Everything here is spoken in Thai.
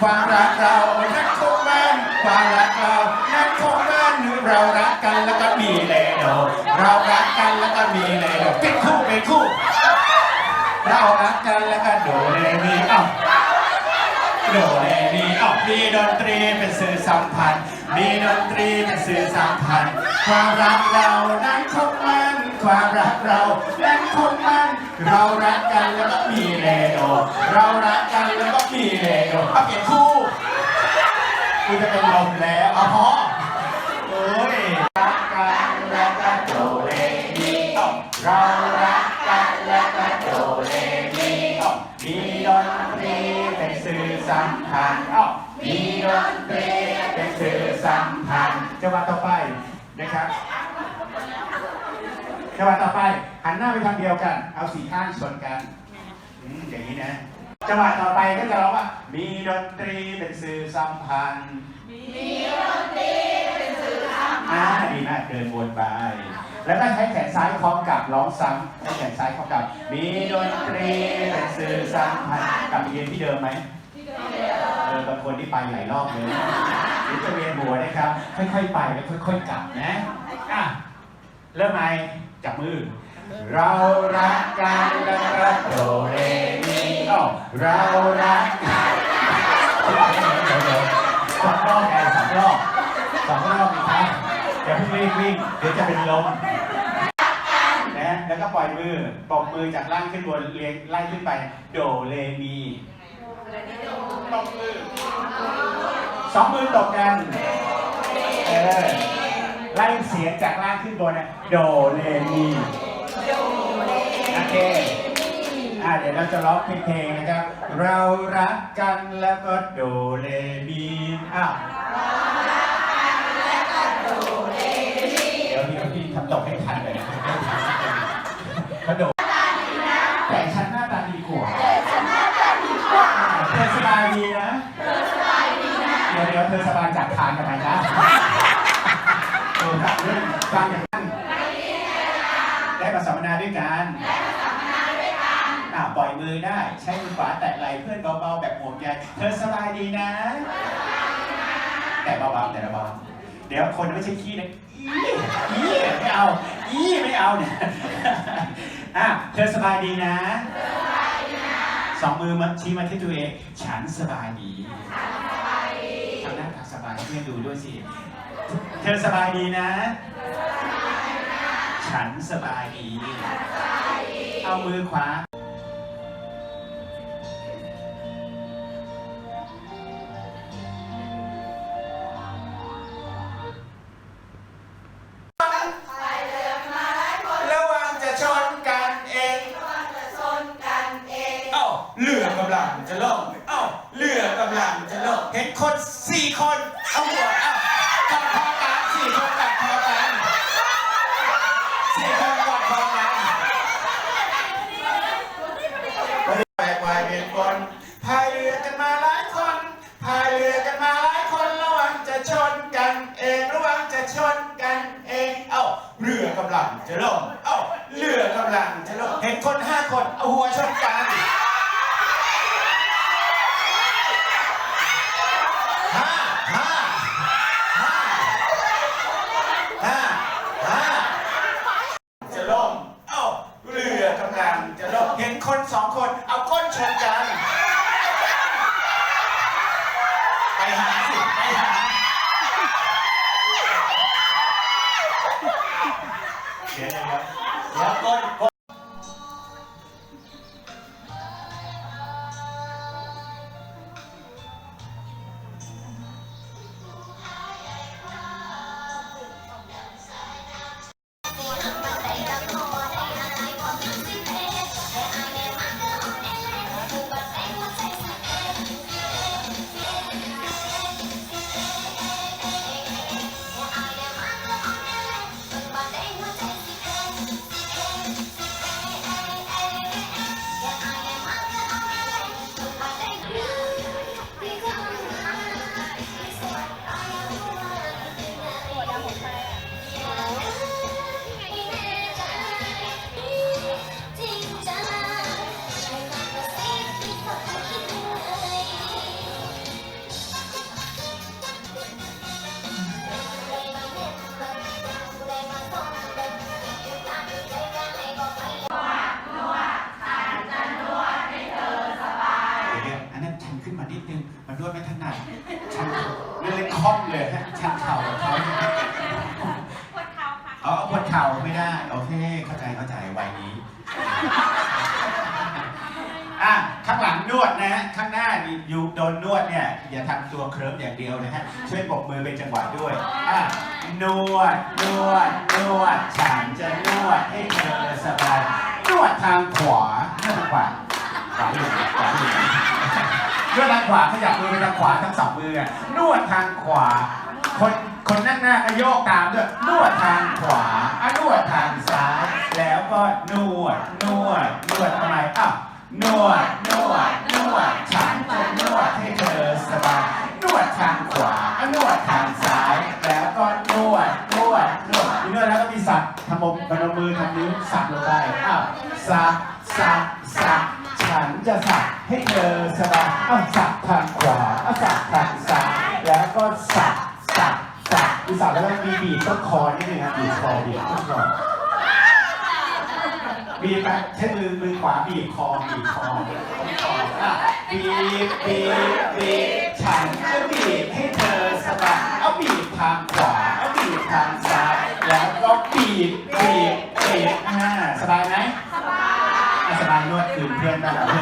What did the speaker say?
ความรักเรานั้นคงมันความรักเรานั้นคงมันเรารักกันแล้วก็มีเลยโดเรารักกันแล้วก็มีเลยโดเป็นคู่เป็นคู่ เรารักกันแล้วก็โดเลมีอ้าโดเลมีอ้ามีดนตรีเป็นสื่อสัมพันธ์มีดนตรีเป็นสื่อสัมพันธ์ความรักเรานั้นคง ความรักเรานั้นคงมันเรารักกันแล้วก็มีเลโดเรารักกันแล้วก็มีเลโดเอาเปลี่ยนคู่กูจะเป็นลมแล้วเอาพอโอ้ยรักกันแล้วก็โดเลมีเอ้าเรารักกันแล้วก็โดเลมีเอ้ามีดนตรีเป็นสื่อสัมพันธ์อ้ามีดนตรีเป็นสื่อสัมพันธ์จังหวะต่อไปนะครับ จังหวะต่อไปหันหน้าไปทางเดียวกัน เอาสีข้างชนกันอืมอย่างนี้นะจังหวะต่อไปก็จะร้องว่า มีดนตรีเป็นสื่อสัมพันธ์ มีดนตรีเป็นสื่อสัมพันธ์อ่าดีมากเดินวนไป แล้วก็ใช้แขนซ้ายคล้องกับร้องซ้ำใช้แขนซ้ายคล้องกับ มีดนตรีเป็นสื่อสัมพันธ์กลับไปยืนที่เดิมไหมเออบางคนที่ไปหลายรอบเลยนะเดี๋ยวจะเวียนหัวนะครับ ค่อยๆไปแล้วค่อย ๆ กลับนะอะเริ่มไหม จับมือ เรารักกันแล้วก็โดเรมีโอเรารักกันสองรอบไงสองรอบสองรอบอีกครั้งอย่าเพิ่งรีบวิ่งเดี๋ยวจะเป็นลมนะแล้วก็ปล่อยมือตบมือจากล่างขึ้นบนเรียงไล่ขึ้นไป โดเรมีตบมือสองมือตบกันเออ ไล่เสียงจากล่างขึ้นบนนะโดเรมีโอเคอ่าเดี๋ยวเราจะร้องเพลงนะครับ เรารักกันแล้วก็โดเรมีอ้าวเดี๋ยวพี่พี่ทำตกให้ทันเลยนะเขาโดดแต่ฉันหน้าตาดีกว่าเธอสบายดีนะเดี๋ยวเดี๋ยวเธอสบายจากทานทำไมนะ เออครับเรื่องฟังอย่างนั้นได้มาสัมมนาด้วยกันอ่าปล่อยมือได้ ใช้มือขวาแตะไหล่เพื่อนเบาๆแบบห่วงใยเธอสบายดีนะ แต่เบาๆแต่เบาๆเดี๋ยวคนไม่ใช่ขี้นะอี้อี้ไม่เอาอี้ไม่เอาเนี่ยอะเธอสบายดีนะสองมือมาชี้มาที่ตัวเองฉันสบายดีทำหน้าตาสบายให้เพื่อนดูด้วยสิ เธอสบายดีนะ ฉันสบายดี เอามือขวา ชนกันเอง เอ้าเรือกำลังจะล่มเอ้าเรือกำลังจะล่มเห็นคนห้าคนเอาหัวชนกันห้าห้า มานิดนึงมันนวดไม่ถนัดชันเล่นคล่อมเลยฮะชันเข่าของเขาปวดเข่าค่ะอ๋อปวดเข่าไม่ได้ โอเค เข้าใจเข้าใจวัยนี้อะข้างหลังนวดนะฮะข้างหน้าอยู่โดนนวดเนี่ยอย่าทำตัวเคลิ้มอย่างเดียวนะฮะช่วยปรบมือเป็นจังหวะด้วยอะนวดนวดนวดฉันจะนวดให้เธอสบายนวดทางขวาทางขวาขวาหนึ่งขวาหนึ่ง นวดทางขวาขยับมือไปทางขวาทั้งสองมืออะนวดทางขวา คนคนนั่งหน้าก็โยกตามด้วยนวดทางขวาอะนวดทางซ้าย แล้วก็นวดนวดนวดทำไมอ้าวนวดนวดนวดฉันจะนวดให้เธอสบายนวดทางขวาอะนวดทางซ้าย แล้วก็นวดนวดนวดนวดแล้วก็มีสับทำมพนมมือทำนิ้วสับลงไปอ้าวสับ สับสับฉันจะสับให้เธอสบายอ้าสับทางขวาอ้าสับทางซ้ายแล้วก็สับสับสับมีสับแล้วมีบีบต้นคอนิดนึงครับบีบคอบีบต้นคอบีบไปใช้มือมือขวาบีบคอบีบคอบีบคออะบีบบีบบีบ 天呐。